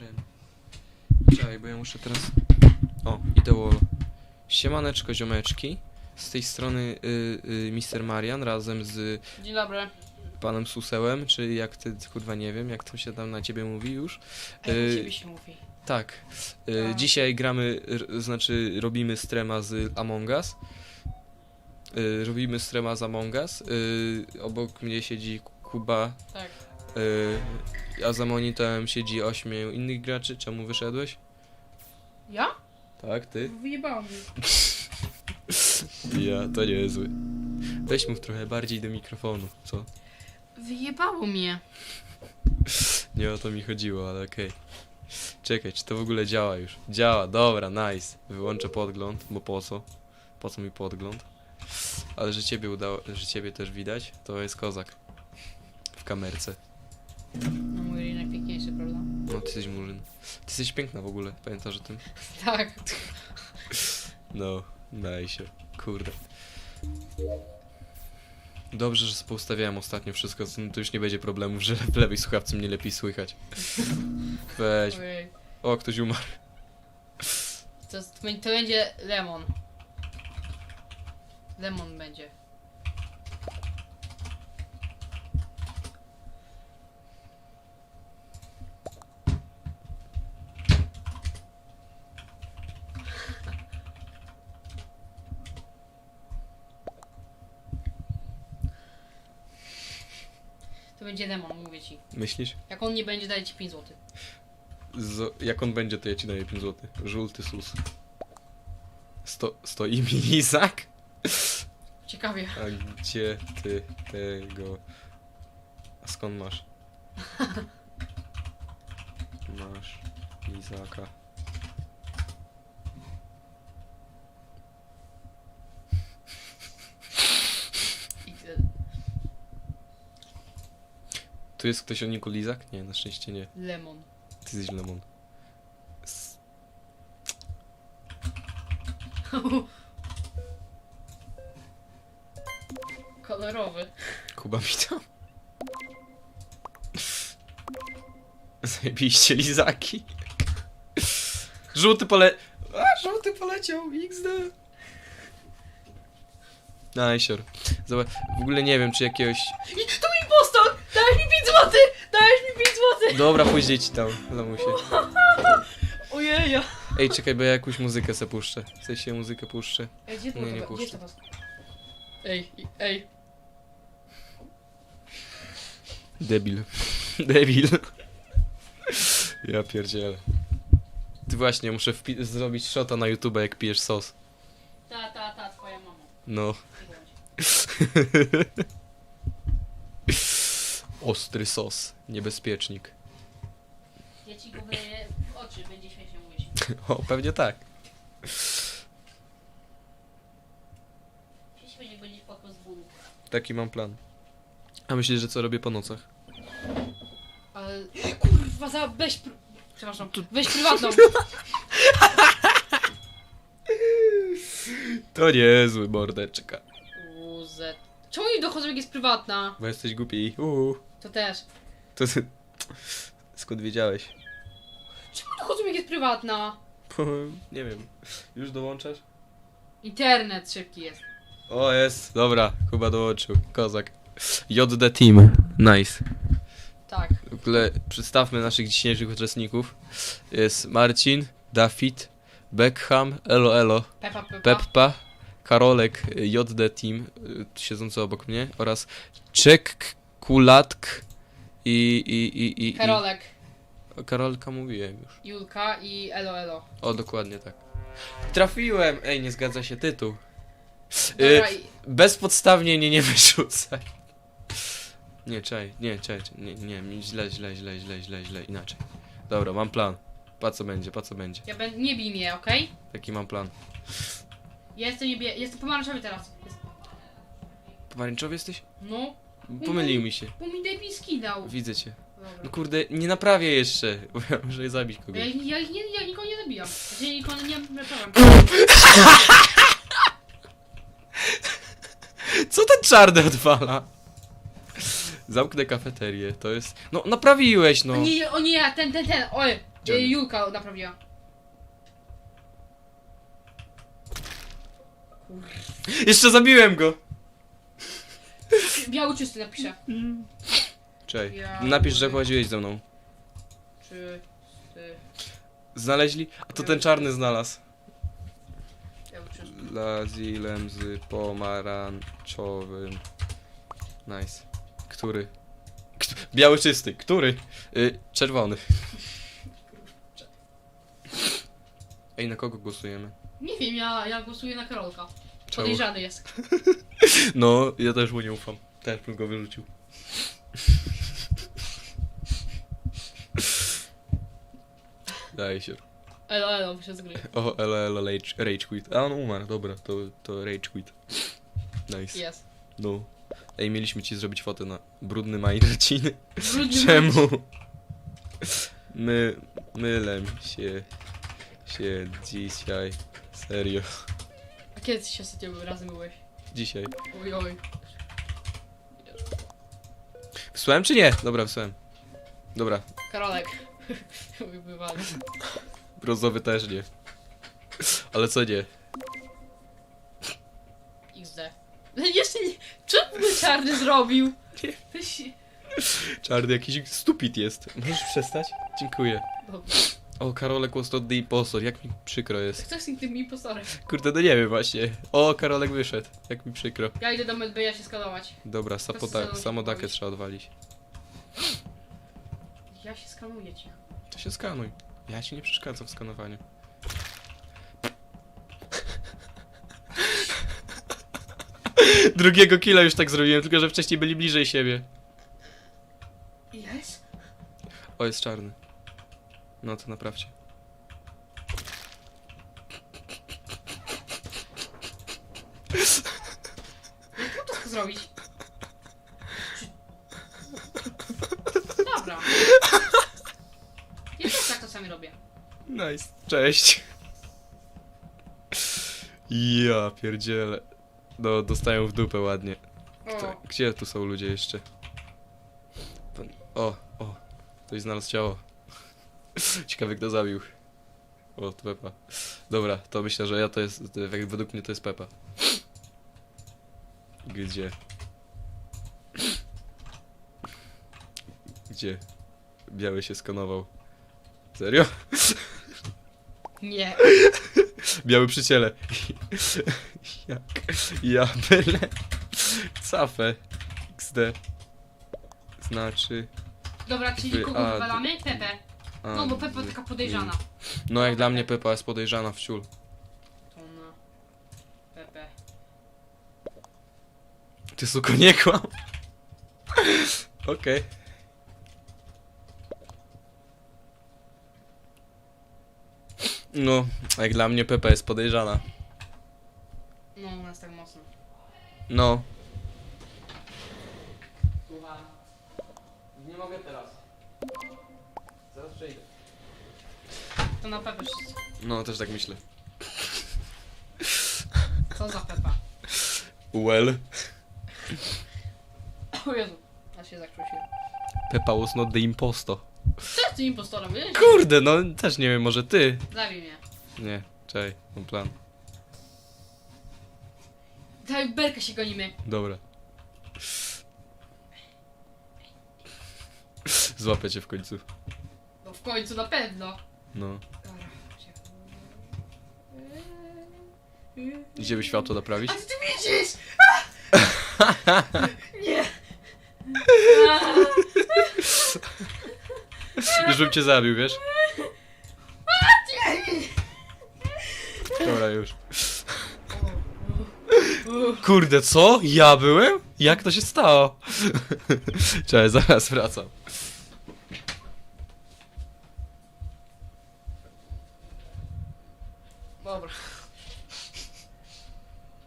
Strem. Czekaj, bo ja muszę teraz... O, idę wall. Siemaneczko, ziomeczki. Z tej strony y, y, Mr. Marian razem z Dzień dobry. panem Susełem, czy jak ty, kurwa nie wiem, jak to się tam na ciebie mówi już. Ej, Y, ciebie się mówi. Tak. Y, Tak. Dzisiaj gramy, r, znaczy robimy strema z Among Us. Y, robimy strema z Among Us. Y, obok mnie siedzi Kuba, Tak. Y, a za monitorem siedzi ośmiu innych graczy. Czemu wyszedłeś? Ja? Tak, ty? Wyjebałam mnie. Ja, to niezły. Weź mów trochę bardziej do mikrofonu, co? Wyjebało mnie. Nie o to mi chodziło, ale okej. Czekaj, czy to w ogóle działa już? Działa, dobra, nice. Wyłączę podgląd, bo po co? Po co mi podgląd? Ale że ciebie udało, że ciebie też widać, to jest kozak. W kamerce. No mój rynek piękniejszy, prawda? No, ty jesteś murzyn. Ty jesteś piękna w ogóle, pamiętasz o tym? Tak. No, nice. Kurde. Dobrze, że poustawiałem ostatnio wszystko, to już nie będzie problemów, że w lewej słuchawce mnie lepiej słychać. Weź. Ojej. O, ktoś umarł. To, to będzie lemon. Lemon będzie. To będzie lemon, mówię ci. Myślisz? Jak on nie będzie, daję ci 5 zł. Z, jak on będzie, to ja ci daję 5 zł. Żółty sus. Sto, stoi mi lizak? Ciekawie. A gdzie ty tego... A skąd masz? Masz lizaka. Tu jest ktoś o niku lizak? Nie, na szczęście nie. Lemon. Ty jesteś lemon. S- Kolorowy. Kuba mi tam. Zajebiście lizaki. Żółty pole... A, żółty poleciał, XD. Najsior. Zobacz, w ogóle nie wiem, czy jakiegoś... I to impostor! Dałeś mi 5 zł! Dałeś mi 5 zł! Dobra, później ci tam, lamusie. Ojeja! Ej, czekaj, bo ja jakąś muzykę se puszczę. W sensie muzykę puszczę. Ej, gdzie Nie, nie to Gdzie jest puszczę. to was? Ej, i- ej. Debil. Debil. Ja pierdzielę. Ty właśnie, muszę wpi- zrobić shota na YouTube, jak pijesz sos. Ta, ta, ta, twoja mama. No. Ostry sos. Niebezpiecznik. Ja ci go wyleję w oczy, będzie śmiesznie mówić. O, pewnie tak. Śmiesznie będzie, jak będziesz płakał z bólu. Taki mam plan. A myślisz, że co robię po nocach? Ale... Kurwa, za... weź... Pr... Przepraszam. Weź prywatną. To niezły mordeczka. Uzet. Czemu nie dochodzą, jak jest prywatna? Bo jesteś głupi. Uuu. To też. To ty... Skąd wiedziałeś? Czemu dochodzą, jak jest prywatna? Nie wiem. Już dołączasz? Internet szybki jest. O, jest. Dobra, Kuba dołączył. Kozak. JD Team. Nice. Tak. W ogóle przedstawmy naszych dzisiejszych uczestników. Jest Marcin, Dawid, Beckham, Elo Elo, Pepa, pepa. Peppa, Karolek, JD Team, y, siedzący obok mnie oraz Czek, Kulatk i, i, i, i, Karolek, i... Karolka mówiłem już. Julka i Elo Elo. O, dokładnie tak. Trafiłem! Ej, nie zgadza się tytuł. Y, Dobra, i... bezpodstawnie nie, nie wyrzucaj. Nie, czaj, nie, czaj, czaj, nie, nie, mi źle, źle, źle, źle, źle, źle, inaczej. Dobra, mam plan. Pa co będzie, pa co będzie. Ja ben... Nie bij mnie, okej? Jaki mam plan? Ja jestem niebie... Jestem pomarańczowy teraz. Jest... Pomarańczowy jesteś? No, Pomylił mi się. bo mi debilski dał. Widzę cię. Dobra. No kurde, nie naprawię jeszcze, bo ja muszę zabić Ja, kogoś. ja, ich nie, ja nikogo nie zabijam. Znaczy, ja nikogo nie naprawiam. Co ten czarny odwala? Zamknę kafeterię, to jest... No, naprawiłeś, no. O nie, o nie, ten, ten, ten, oj! Gdzie on Y, jest? Julka naprawiła. Jeszcze zabiłem go! Biały czysty napiszę. Czej, Ja napisz, że chodziłeś ze mną. Czy... Ty... Znaleźli? A to ten czarny znalazł. Biały czysty. Lazilem z pomarańczowym. Nice. Który? Kto- Biały czysty. Który? Y, czerwony. Ej, na kogo głosujemy? Nie wiem, ja, ja głosuję na Karolka. Czemu? Podejrzany jest. No, ja też mu nie ufam. Też bym go wyrzucił. Daj się. Elo, elo, z gry. O, elo, elo, rage, rage quit. A on umarł, dobra, to, to rage quit. Nice. Jest. No. Ej, mieliśmy ci zrobić fotę na brudny Majderciny. Brudny Czemu? My, mylę się, się dzisiaj. Serio. A kiedy się ostatnio razem byłeś? Dzisiaj. Oj, oj. Wysłałem czy nie? Dobra, wysłałem. Dobra, Karolek. Wybywany. brązowy też nie. Ale co nie? XD. Jeszcze nie... Co by czarny zrobił? Czarny jakiś stupid jest. Możesz przestać? Dziękuję. Dobra. O, Karolek was not the impostor, jak mi przykro jest. Kto jest tym impostorem? Kurde, no nie wiem właśnie. O, Karolek wyszedł, jak mi przykro. Ja idę do medbaya się skanować. Dobra, sapoda- samodakę trzeba odwalić. Ja się skanuję cicho. To się skanuj. Ja ci nie przeszkadzam w skanowaniu. Drugiego killa już tak zrobiłem, tylko że wcześniej byli bliżej siebie. Jest? O, jest czarny. No to naprawcie. Jak to zrobić? Dobra. Ja też tak to sami robię. Nice. Cześć. Ja pierdzielę. No, dostają w dupę ładnie. Kto, O, gdzie tu są ludzie jeszcze? O, o. Ktoś znalazł ciało. Ciekawe kto zabił. O, to Pepa. Dobra, to myślę, że ja to jest, to, jak według mnie to jest Pepa. Gdzie? Gdzie? Biały się skanował. Serio? nie. Biały przy ciele. Jak? Ja byle. Cafę. XD. Znaczy. Dobra, czyli Wy- kogo a, wywalamy? Pepe. A, No bo Pepa taka podejrzana. No jak dla mnie Pepa jest podejrzana w ciul. To na... Pepe. Ty suko nie kłam. Okej. No, jak dla mnie Pepa jest podejrzana. No, u nas tak mocno. No. Słucham. Nie mogę teraz. Zaraz przejdę. To na Pepe wszystko. No, też tak myślę. Co za Pepa? Well. O Jezu. Ja się zakrztusiłem. Pepa was not the impostor. Co jest tym impostorem? Wiesz? Kurde, no też nie wiem, może ty. Zabij mnie. Nie, czekaj, mam plan. Daj, Berka się gonimy. Dobra. Złapię cię w końcu. W końcu na pewno. No. Dobra. Idziemy światło naprawić? A ty, ty widzisz! Nie! Już bym cię zabił, wiesz? Dobra, już. Kurde, co? Ja byłem? Jak to się stało? Cześć, zaraz wracam. Dobra.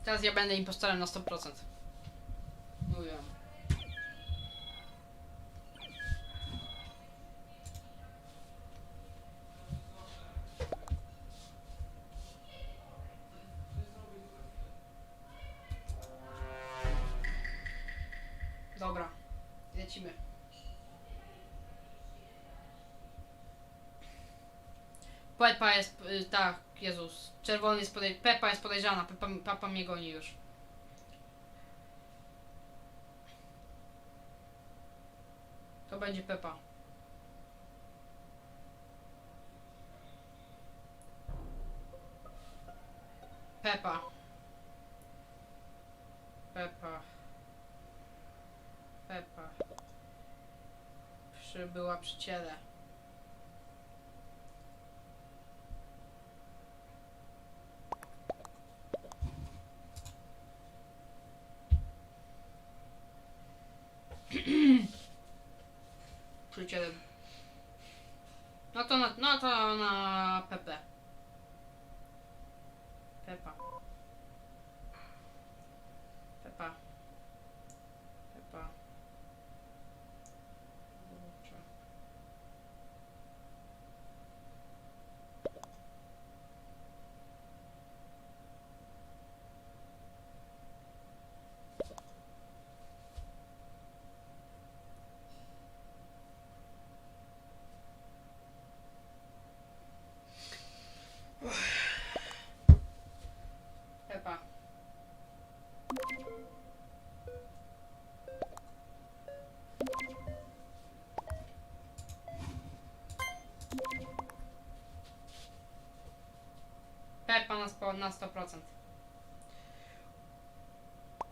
Teraz ja będę impostorem na 100%. Mówiłem. Dobra, lecimy. Pepa jest, y, tak, Jezus. Czerwony jest podej... Pepa jest podejrzana, Pepa, Pepa mnie goni już. To będzie Pepa. Pepa. Pepa. Pepa. Przybyła przy ciele. Przy ciele. No to na, no to na Pepe. Pepa. Pepa. Pepa. Kurczę. Pepa. Pepa na, spo, na 100%.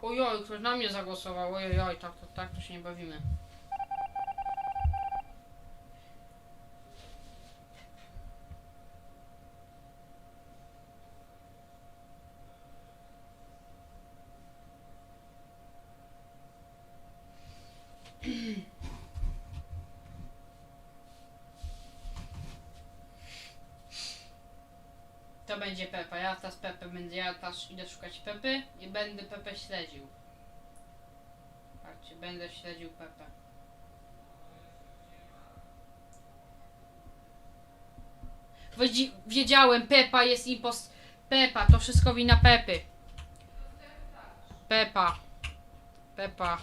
Ojoj, ktoś na mnie zagłosował. Ojoj, tak to, tak to się nie bawimy. To będzie Pepa. Ja teraz Pepę będę, ja teraz idę szukać Pepy i będę Pepę śledził. Patrzcie, będę śledził. Wiedzi- Wiedziałem, Pepa jest impost... Pepa, to wszystko wina Pepy. Pepa. Pepa.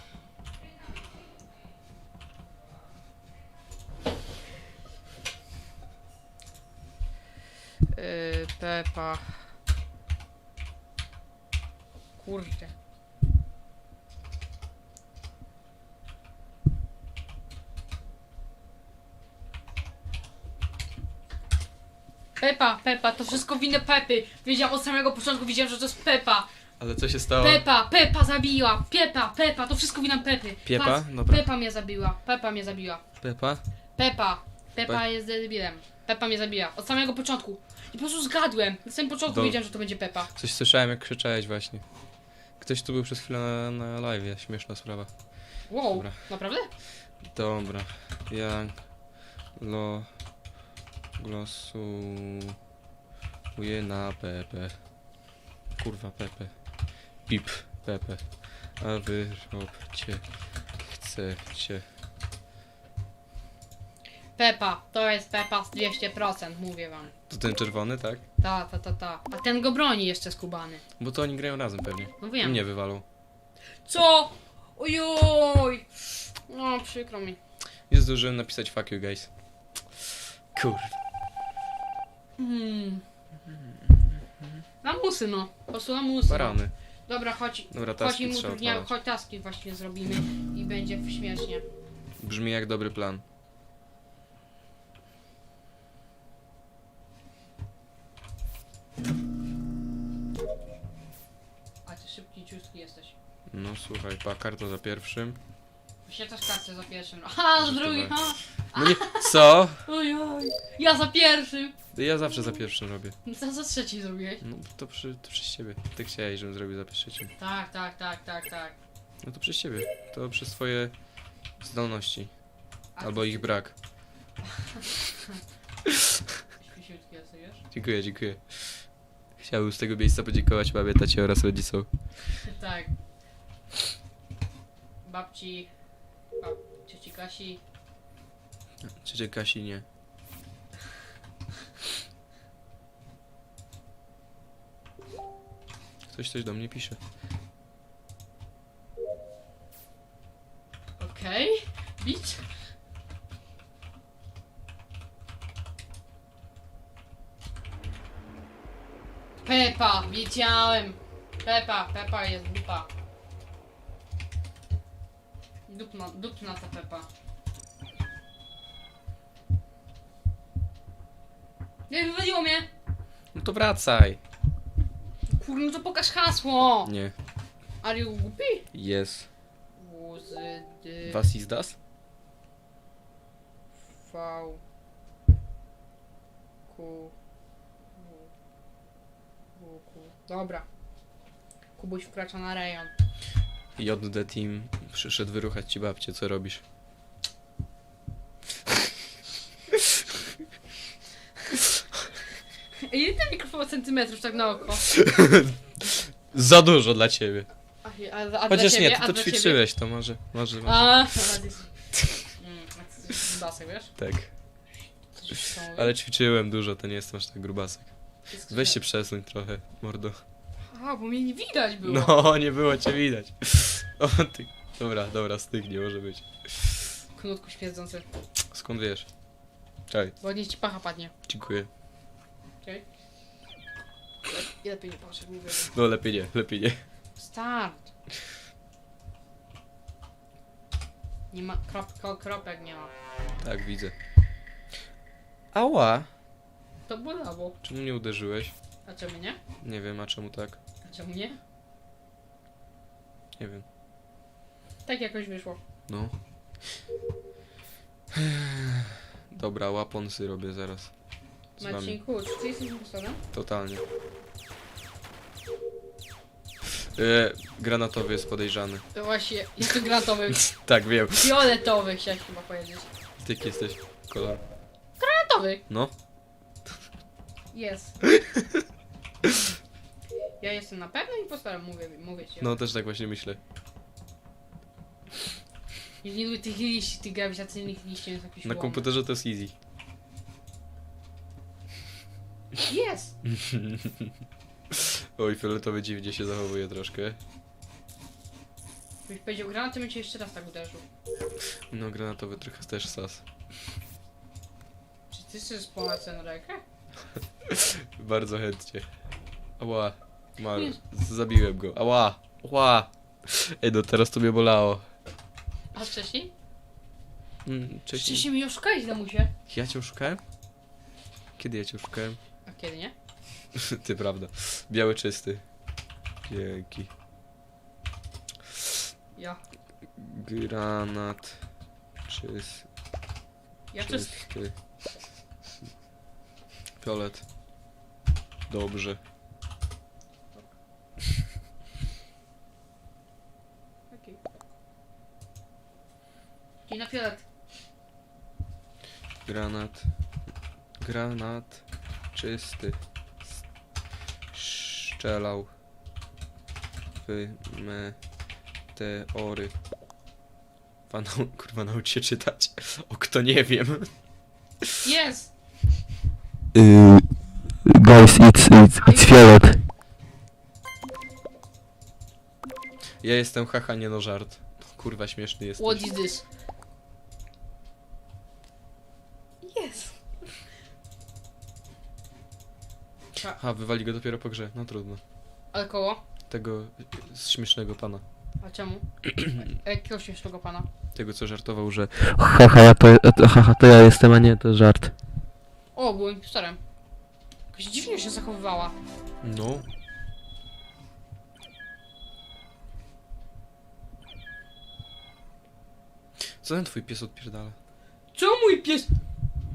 Yy, Pepa. Kurde. Pepa, Pepa, to wszystko winne Pepy. Wiedziałam od samego początku, wiedziałam, że to jest Pepa. Ale co się stało? Pepa, Pepa zabiła. Pepa, Pepa, to wszystko wina Pepy. Piepa? Patrz, Dobra. Pepa mnie zabiła. Pepa mnie zabiła. Pepa? Pepa. Pepa Pe- jest debilem. Pepa mnie zabija. Od samego początku. I po prostu zgadłem. Na samym początku Do- wiedziałem, że to będzie Pepa. Coś słyszałem jak krzyczałeś właśnie. Ktoś tu był przez chwilę na, na live, śmieszna sprawa. Wow, Dobra. naprawdę? Dobra. Ja... Lo... Głosuję na Pepe. Kurwa Pepe. Pip Pepe. A wy robcie chcecie. Pepa, to jest Pepa z 200%, mówię wam. To ten czerwony, tak? Ta, ta, ta, ta. A ten go broni jeszcze skubany. Bo to oni grają razem pewnie. No wiem. mnie wywalą. Co? Ojoj! No, przykro mi. Nie zdążyłem napisać fuck you guys. Kurwa. Hmm. Lamusy, no. Po prostu lamusy. No. Barany. Dobra, chodź. Dobra, Chodź taski im trzeba utrudniają, odpalać. chodź taski właśnie zrobimy i będzie śmiesznie. Brzmi jak dobry plan. Ciustki jesteś. No słuchaj, pa, karta za pierwszym. Wyświetlasz kartę za pierwszym. Aha, za drugim, ha! No nie, co? Ojoj! Ja za pierwszym! Ja zawsze za pierwszym robię. Za, za trzeci zrobiłeś. No to, przy, to przez ciebie. Ty chciałeś, żebym zrobił za trzecim. Tak, tak, tak, tak, tak. No to przez ciebie. To przez twoje zdolności. A Albo ich brak. Śpiesiutki jesteś, wiesz? Dziękuję, dziękuję. Chciałbym z tego miejsca podziękować babie, tacie oraz rodzicom. Tak. Babci, bab, cioci Kasi, Ciecie Kasi nie. Ktoś coś do mnie pisze. okej, bić. Pepa, wiedziałem. Pepa, Pepa jest dupa. Dupna, dupna ta Pepa. Nie, wywaliło mnie. No to wracaj. Kurde, no to pokaż hasło. Nie. Are you głupi? Jest. WZD Was is das? V W Q Dobra. Kubuś wkracza na rejon. JD Team przyszedł wyruchać ci babcię, co robisz? Ile ten mikrofon centymetrów tak na oko? Za dużo dla ciebie. A, a, a dla Chociaż ciebie? nie, A ty to dla ciebie? ćwiczyłeś, to może, może, może. A, jest... Mm, a ty jesteś basek, wiesz? Tak. Ale ćwiczyłem dużo, to nie jestem aż tak grubasek. Weź się skrzynia. przesuń trochę, mordo. A, bo mnie nie widać było. No, nie było cię widać. O ty. Dobra, dobra, stygnie, może być. Knutku śmierdzący. Skąd wiesz? Czekaj, Bo nie ci pacha padnie. dziękuję. Okej? Okay? Lepiej nie patrzę, mówię. No lepiej nie, lepiej nie. Start. Nie ma krop, ko, kropek nie ma. Tak, widzę. Ała! To bolało. Czemu mnie uderzyłeś? A czemu nie? Nie wiem, a czemu tak? A czemu nie? Nie wiem. Tak jakoś wyszło. No. Dobra, łaponsy robię zaraz. Z wami. Marcinku, czy ty jesteś impostorem? Totalnie. E, granatowy jest podejrzany. To właśnie, jest to granatowy. Tak, wiem. Fioletowy chciałeś chyba powiedzieć. Ty jaki jesteś kolor? Granatowy! No. Jest. Ja jestem na pewno impostorem, mówię, mówię ci. No, też tak właśnie myślę. Nie, lubię tych liści, tych grawitacyjnych liści, jest jakiś Na komputerze to jest easy. Jest! Oj, fioletowy dziwnie się zachowuje troszkę. Byś powiedział granatem, bym cię jeszcze raz tak uderzył. No, granatowy trochę też sas. Czy ty chcesz pomóc tę rękę? Bardzo chętnie. Ała. Mar zabiłem go. Ała. Ała. Ej, no teraz to mnie bolało. A wcześniej? Mm, Wcześniej... Wcześniej mnie oszukałeś, lamusie. Ja cię oszukałem? Kiedy ja cię oszukałem? A kiedy nie? Ty, prawda. Biały czysty. Dzięki. Ja. Granat. Czys, Ja jest... czysty. Fiolet. Dobrze. Okej. I na fiolet. Granat. Granat. Czysty. Szczelał. W meteory. Pan, kurwa, naucz się czytać. O, kto nie wiem. Jest! Uh, guys, it's it's it's Fiolet. Ja jestem haha, nie no żart. Kurwa, śmieszny jest. What is this? Jest! Ha, wywali go dopiero po grze. No trudno. Ale koło? Tego y, śmiesznego pana. A czemu? A Jakiego śmiesznego pana? Tego, co żartował, że Haha, ja to, to, haha, to ja jestem, a nie, to żart. O, byłem impostorem. Jakoś dziwnie się zachowywała. No. Co ten twój pies odpierdala? Co mój pies?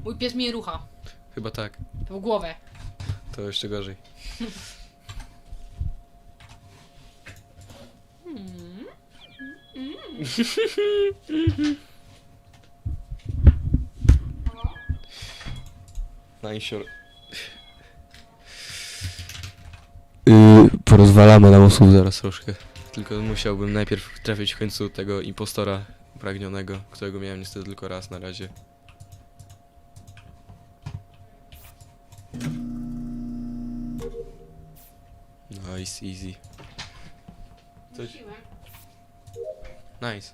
Mój pies mnie rucha. Chyba tak. To w głowę. To jeszcze gorzej. Hmm. Najsior. Uh, porozwalamy na Osób zaraz troszkę. Tylko musiałbym najpierw trafić w końcu tego impostora pragnionego, którego miałem niestety tylko raz na razie. Nice, easy. Coś-. Nice.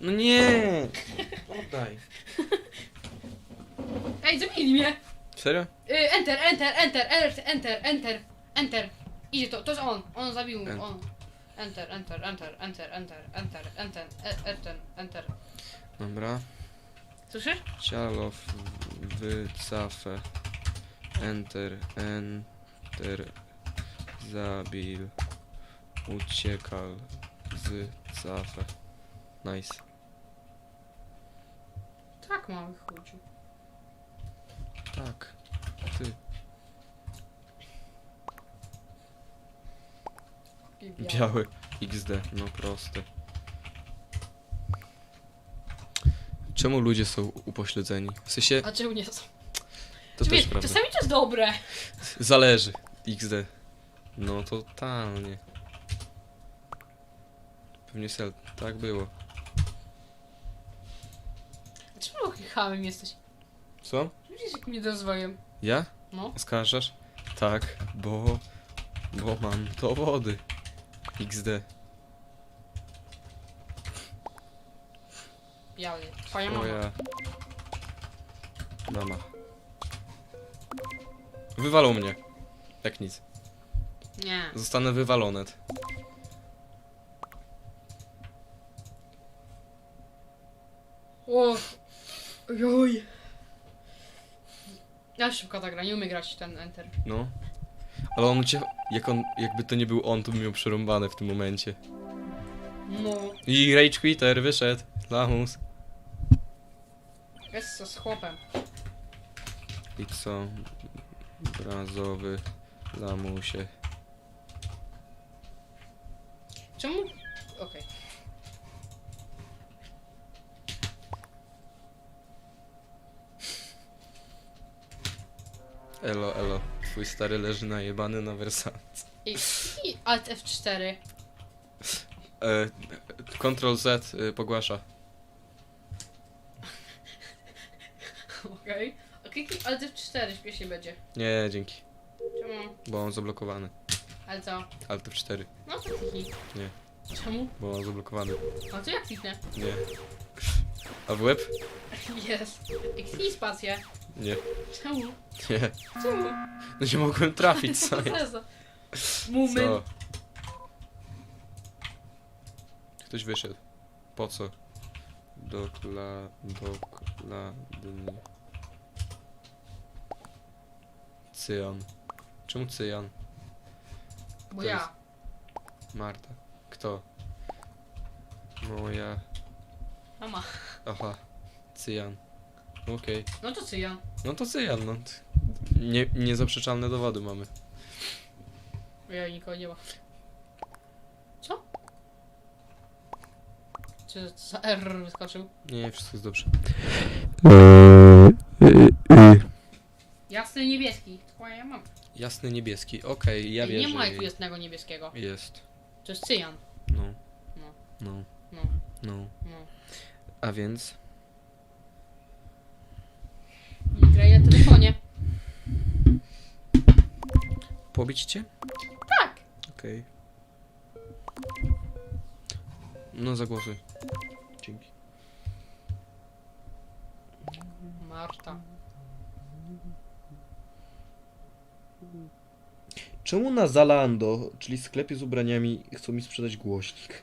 No nie! Oddaj. Ej, zabili mnie! Serio? Y, enter, enter, enter, enter, enter, enter, enter. Idzie to, to jest on. On zabił, Enter. on. Enter, enter, enter, enter, enter, enter, enter, e- enter, enter. Dobra. Słyszysz? Cialo w wycafę. Enter, enter. Zabil. Uciekal z cafę. Nice. Tak, mały chudziu. Tak. Ty. Biały. XD. No proste. Czemu ludzie są upośledzeni? W sensie, A czemu nie są? to Czy też wiesz, prawda. czasami to jest dobre. Zależy. XD. No totalnie. Pewnie sel. Tak było. A czemu hamem jesteś? Co? Widzisz, jak mnie dozwojem. Ja? No. Skarżasz? Tak, bo... Bo mam dowody. XD. Biały. Twoja mama. Twoja... Mama. Wywalą mnie. Jak nic. Nie. Zostanę wywalony. O. Ojoj. Ja szybko ta gra, nie umie grać ten enter. No. Ale on cię... Jak on... Jakby to nie był on, to by miał przerąbane w tym momencie. No. I Rage Quitter wyszedł. Lamus. Jest co z chłopem. I co? Brazowy lamusie. Czemu? Okej. Elo, elo. Twój stary leży najebany na Versace. I, I Alt F4. E, Ctrl Z y, pogłasza. Okej. A kliknij Alt F4, śpiesznie będzie. Nie, dzięki. Czemu? Bo mam zablokowany. Ale co? Alt F4. No to kliknij. Nie. Czemu? Bo mam zablokowany. A to jak kliknę? Nie. A w łeb? Jest. I Kliknij spację. Nie. Czemu? Nie. Czemu? No nie mogłem trafić, co jest? za... Moment. Co? Ktoś wyszedł. Po co? Dokla... Dokladnie. Cyjan. Czemu cyjan? Bo to ja. Marta. Kto? Moja... Mama. Aha. Cyjan. Okej. No to co ja? No to cyjan, no. Nie, niezaprzeczalne dowody mamy. Ja nikogo nie ma. Co? Czy co za R wyskoczył? Nie, wszystko jest dobrze. Eee, y, y. Jasny niebieski. Twoja ja mam. Jasny niebieski, okej, ja Ej, wierzę. nie ma tu jej. jasnego niebieskiego. Jest. To jest cyjan. No. No. No. No, No. no. A więc... Nie graj na telefonie. Pobić cię? Tak. Okej. No zagłosuj. Dzięki. Marta. Czemu na Zalando, czyli sklepie z ubraniami, chcą mi sprzedać głośnik?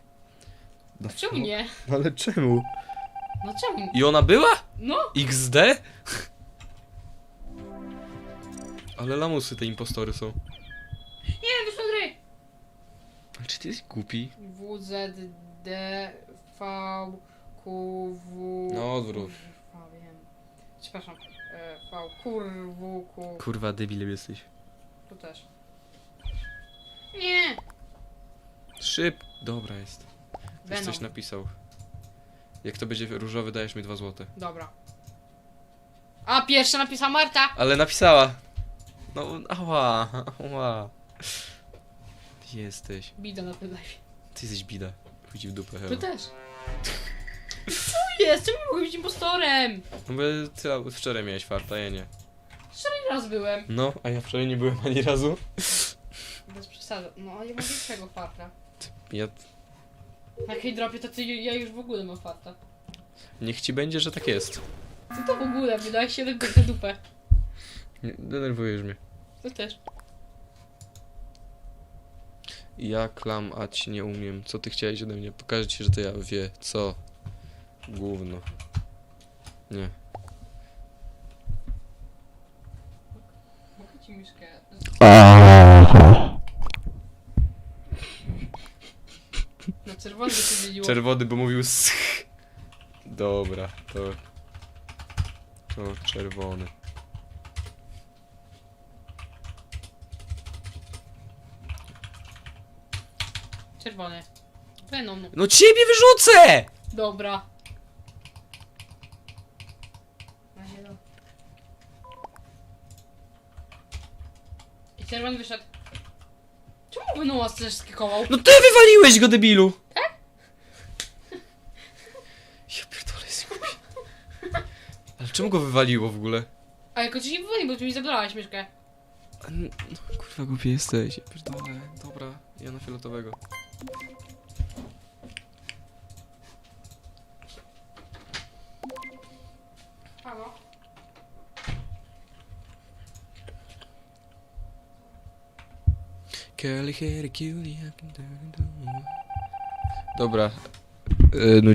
No, Czemu nie? no ale czemu? No czemu? I ona była? No! XD? Ale lamusy te impostory są. Nie, wyszło gry! Ale czy ty jesteś głupi? W, Z, D, V, Q, W... No, odwrót. Kurwa, wiem. Przepraszam. E, V, Kur, W, Q... Kurwa, debilem jesteś. Tu też. Nie! Szyb. Dobra jest. Ktoś Venom. coś napisał. Jak to będzie różowy, dajesz mi dwa złote. Dobra. A, pierwsza napisała Marta! Ale napisała. No, ała, ała. Ty jesteś. Bida na tym live. Ty jesteś bida. Chodzi w dupę, Ty chyba. też. Co jest? Czemu mogę być impostorem? No bo ty wczoraj miałeś farta, ja nie. Wczoraj raz byłem. No, a ja wczoraj nie byłem ani razu. Bez przesady. No, ja mam większego farta. Ja... Na K-dropie to ty, ja już w ogóle mam farta. Niech ci będzie, że tak jest. Ty to w ogóle, wydałeś się do dupę. Nie, Denerwujesz mnie. To też. Ja klamać nie umiem. Co ty chciałeś ode mnie? Pokażę ci, że to ja wie. Co? Gówno. Nie. Mogę ci myszkę... Na czerwony się zmieniło. Czerwony, bo mówił sch. Dobra, to... To czerwony. Czerwony. Venom. No ciebie wyrzucę! Dobra. Na. I czerwony wyszedł. Czemu Venoma też skikował? No ty wywaliłeś go, debilu! Tak? Ja pierdolę, jest głupi. Ale czemu go wywaliło w ogóle? A jako ci nie wywalił, bo ty mi. A, n- No kurwa głupi jesteś, ja pierdolę. Dobra, ja na fioletowego. Alô? Curly hair, cutie, Dobrar.